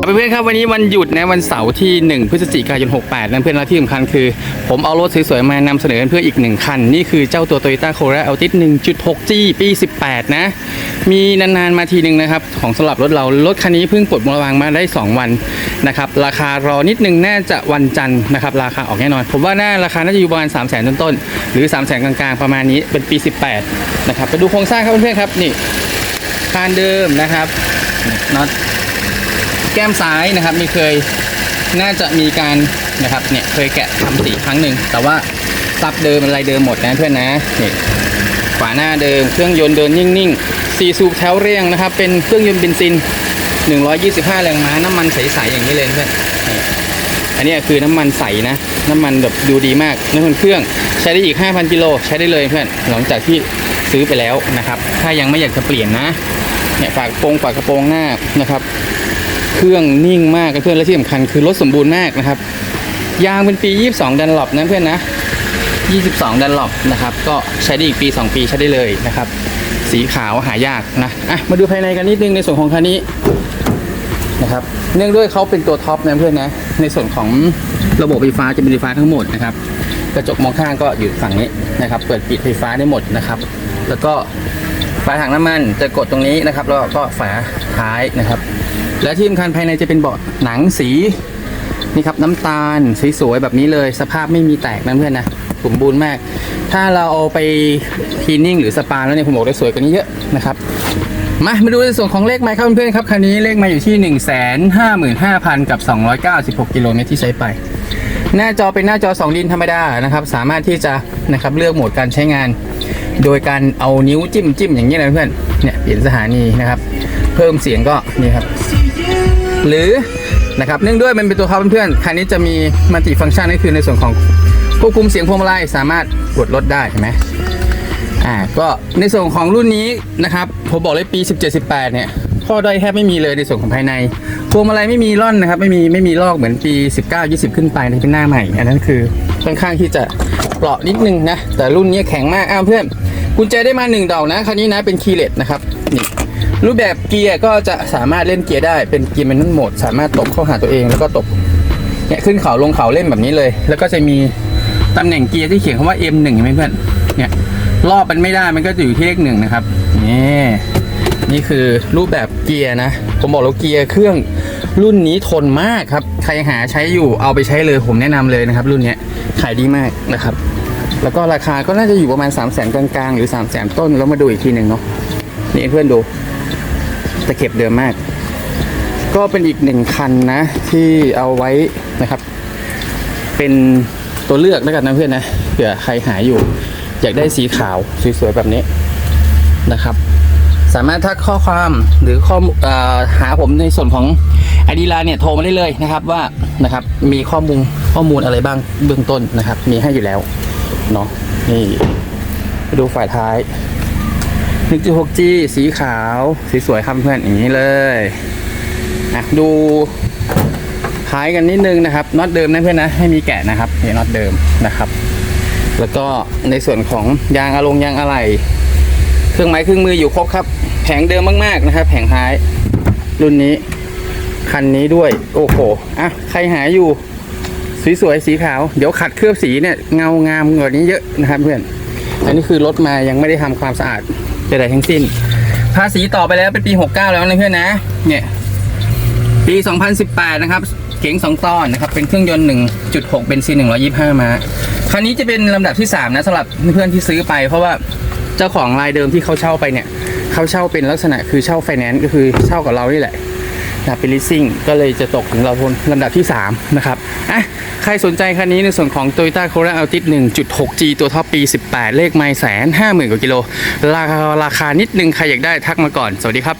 เพื่อนๆครับวันนี้วันหยุดนะวันเสาร์ที่ 1 พฤศจิกายน 68นะเพื่อนและที่สำคัญคือ ผมเอารถสวยๆมานำเสนอเพื่ออีกหนึ่งคัน นี่คือเจ้าตัว Toyota Corolla Altis 1.6G ปี 18 นะ มีนานๆมาทีหนึ่งนะครับ ของสำหรับรถเรา รถคันนี้เพิ่งปลดมรวางมาได้ 2 วันนะครับ ราคารอนิดนึงน่าจะวันจันทร์นะครับ ราคาออกแน่นอน ผมว่าน่าราคาน่าจะอยู่ประมาณ 3 0 0 0 0 0ต้นๆหรือ 3 0 0 0 0 0 กลางๆประมาณนี้เป็นปี 18 นะครับไปดูโครงสร้างครับเพื่อนๆครับนี่คานเดิมนะครับน็อต ก้มซ้ายนะครับ มีเคยน่าจะมีการนะครับเนี่ยเคยแกะทำสีครั้งหนึ่งแต่ว่าซับเดิมอะไรเดิมหมดนะเพื่อนนะนี่ฝาหน้าเดิมเครื่องยนต์เดินนิ่งๆสี่สูบแถวเรียงนะครับ เป็นเครื่องยนต์เบนซิน 125 แรงม้าน้ำมันใสๆอย่างนี้เลยเพื่อนอันนี้คือน้ำมันใสนะ น้ำมันแบบดูดีมากน้ำมันเครื่องใช้ได้อีก 5,000 กิโลใช้ได้เลยเพื่อนหลังจากที่ซื้อไปแล้วนะครับ ถ้ายังไม่อยากจะเปลี่ยนนะเนี่ยฝากโปรงฝากระโปรงหน้านะครับ เครื่องนิ่งมากเพื่อนและที่สำคัญคือรถสมบูรณ์มากนะครับ ยางเป็นปี 22 ดันหลบนะเพื่อนนะ 22 ดันหลบนะครับ ก็ใช้ได้อีกปี 2 ปีใช้ได้เลยนะครับ สีขาวหายากนะอะมาดูภายในกันนิดนึงในส่วนของคันนี้นะครับ เนื่องด้วยเขาเป็นตัวท็อปนะเพื่อนนะ ในส่วนของระบบไฟฟ้าจะเป็นไฟฟ้าทั้งหมดนะครับ กระจกมองข้างก็อยู่ฝั่งนี้นะครับ เปิดปิดไฟฟ้าได้หมดนะครับ แล้วก็ฝาถังน้ำมันจะกดตรงนี้นะครับ แล้วก็ฝาท้ายนะครับ และที่สำคัญภายในจะเป็นเบาะหนังสีนี่ครับน้ำตาลสวยๆแบบนี้เลย สภาพไม่มีแตกนะเพื่อนนะสมบูรณ์มาก ถ้าเราเอาไปคลีนนิ่งหรือสปาแล้วเนี่ยผมบอกได้สวยกว่านี้เยอะนะครับมามาดูในส่วนของเลขไมล์ครับเพื่อนๆครับคันนี้เลขไมล์อยู่ที่ 1 5 5 0 0 0 กับ 296 กิโลเมตรที่ใช้ไป หน้าจอเป็นหน้าจอ 2 ดินธรรมดานะครับ สามารถที่จะนะครับเลือกโหมดการใช้งาน โดยการเอานิ้วจิ้มจิ้มอย่างนี้นะเพื่อนเนี่ยเปลี่ยนสถานีนะครับ เพิ่มเสียงก็นี่ครับ หรือนะครับเนื่องด้วยมันเป็นตัวท็อปเพื่อนๆคันนี้จะมีมัลติฟังก์ชันก็คือในส่วนของควบคุมเสียงพวงมาลัยสามารถกดลดได้ใช่ไหมอ่าก็ในส่วนของรุ่นนี้นะครับผมบอกเลยปี 17-18 เนี่ย ข้อด้อยแทบไม่มีเลยในส่วนของภายในพวงมาลัยไม่มีร่อนนะครับไม่มีไม่มีลอกเหมือนปี 19-20 ขึ้นไปในเป็นหน้าใหม่ อันนั้นคือค่อนข้างที่จะเปราะนิดนึงนะ แต่รุ่นนี้แข็งมากอ้าวเพื่อนกุญแจได้มาหนึ่งดอกนะคันนี้นะเป็นคีย์เลสนะครับนี่รูปแบบเกียร์ก็จะสามารถเล่นเกียร์ได้เป็นเกียร์แมนนวลโหมด สามารถตบเข้าหาตัวเองแล้วก็ตบเนี่ยขึ้นเขาลงเขาเล่นแบบนี้เลย แล้วก็จะมีตำแหน่งเกียร์ที่เขียนคำว่า M1 เห็นไหมเพื่อนเนี่ยรอบมันไม่ได้มันก็จะอยู่ที่เลขหนึ่งนะครับนี่ นี่คือรูปแบบเกียร์นะ ผมบอกแล้วเกียร์เครื่องรุ่นนี้ทนมากครับ ใครหาใช้อยู่เอาไปใช้เลยผมแนะนำเลยนะครับ รุ่นนี้ขายดีมากนะครับ แล้วก็ราคาก็น่าจะอยู่ประมาณ 3 0 0 0 0 0กลางๆ หรือ 3 0 0 0 0 0ต้นแล้วมาดูอีกทีหนึ่งเนาะนี่เพื่อนดูตะเข็บเดิมมาก ก็เป็นอีกหนึ่งคันนะ ที่เอาไว้นะครับ เป็นตัวเลือกแล้วกันนะเพื่อนนะเผื่อใครหาอยู่ อยากได้สีขาวสวยๆแบบนี้นะครับ สามารถทักข้อความหรือข้อมูลเอ่อหาผมในส่วนของไอดีไลน์เนี่ยโทรมาได้เลยนะครับว่านะครับมีข้อมูลข้อมูลอะไรบ้างเบื้องต้นนะครับ มีให้อยู่แล้วเนาะนี่ดูฝ่ายท้าย 1.6G สีขาวสีสวยครับเพื่อนอย่างนี้เลยอะดูท้ายกันนิดนึงนะครับน็อตเดิมนะเพื่อนนะให้มีแกะนะครับนี่น็อตเดิมนะครับ แล้วก็ในส่วนของยางอะลงยางอะไหล่ เครื่องไม้เครื่องมืออยู่ครบครับ แผงเดิมมากๆนะครับ แผงท้าย รุ่นนี้ คันนี้ด้วย โอ้โหอะใครหาอยู่สวยๆสีขาว เดี๋ยวขัดเคลือบสีเนี่ยเงางามกว่านี้เยอะนะครับเพื่อน อันนี้คือรถมายังไม่ได้ทำความสะอาดใดๆทั้งสิ้น ภาษีต่อไปแล้วเป็นปี 69 แล้วนะเพื่อนนะ เนี่ย ปี 2018 นะครับ เก๋ง2ตอนนะครับ เป็นเครื่องยนต์ 1.6 เบนซิน 125 ม้า คันนี้จะเป็นลำดับที่ 3 นะสำหรับเพื่อนที่ซื้อไปเพราะว่า เจ้าของรายเดิมที่เขาเช่าไปเนี่ยเขาเช่าเป็นลักษณะคือเช่าไฟแนนซ์ก็คือเช่ากับเรานี่แหละนะเป็นลิสซิ่งก็เลยจะตกถึงเราทนลำดับที่ 3 นะครับอะใครสนใจคันนี้ในส่วนของ Toyota Corolla Altis 1.6G ตัวท็อปปี 18 เลขไม่แสนห้าหมื่นกว่ากิโล ราคาราคานิดนึง ใครอยากได้ทักมาก่อน สวัสดีครับ